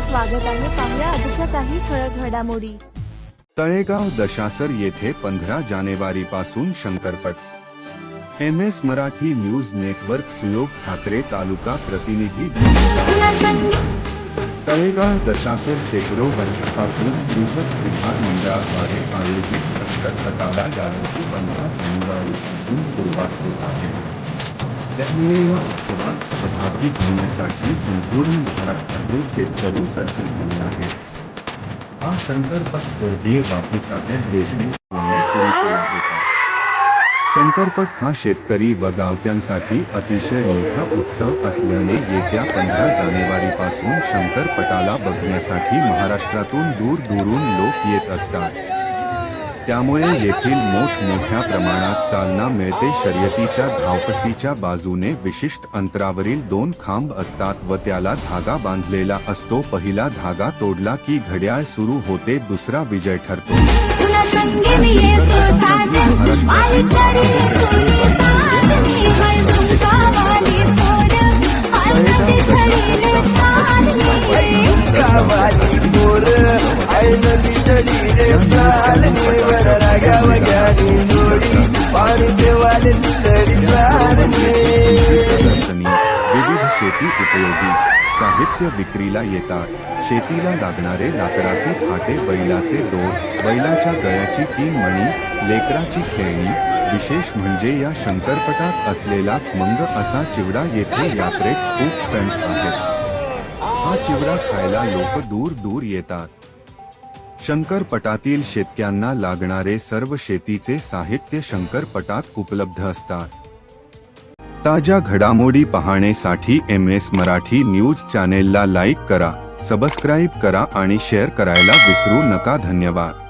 स्वागत आहे पाहुया आजच्या काही ठळक घडामोडी. तळेगाव दशासर येथे पंधरा जानेवारी पासून Shankarpat. M S Marathi news network Suyog Thakre तालुका प्रतिनिधी. तळेगाव दशासर शेकडो वर्षापासून विभाग मंडळाद्वारे आयोजित यावर्षी पंधरा जानेवारीपासून सुरुवात होत आहे. त्यामुळे या उत्सवात सहभागी होण्यासाठी संपूर्ण महाराष्ट्रातील शेतकरी सज्ज झाले आहेत. हा शंकरपट स्वर्गीय बापूसाहेब देशमुख सुरू केला होता. शंकरपट हा शेतकरी व गावत्यांसाठी अतिशय मोठा उत्सव असल्याने येत्या पंधरा जानेवारी पासून शंकरपटाला बघण्यासाठी महाराष्ट्रातून दूर दूरून लोक येत असतात. त्यामुळे येथील मोठमोठ्या प्रमाणात चालना मिळते. शर्यतीच्या धावपट्टीच्या बाजूने विशिष्ट अंतरावरील दोन खांब असतात व त्याला धागा बांधलेला असतो. पहिला धागा तोडला की घड्याळ सुरू होते दुसरा विजय ठरतो. तुला संगीत येतो साजन मालिक गाडी पाणी चालणे विविध शेती उपयोगी साहित्य विक्रीला येतात. शेतीला लागणारे लाकडाचे फाटे बैलाचे दोर बैलाच्या गळ्याची तीन मणी लेकराची खेळणी विशेष म्हणजे या शंकरपटात असलेला मंग असा चिवडा येथे यात्रेत खूप फ्रेंड्स आहेत. हा चिवडा खायला लोक दूर दूर येतात. शंकरपटातील शेतक्यांना लागणारे सर्व शेतीचे साहित्य शंकरपटात उपलब्ध असतात. ताज्या घडामोडी पाहण्यासाठी एम एस मराठी न्यूज चॅनेलला लाईक करा सबस्क्राईब करा आणि शेअर करायला विसरू नका. धन्यवाद.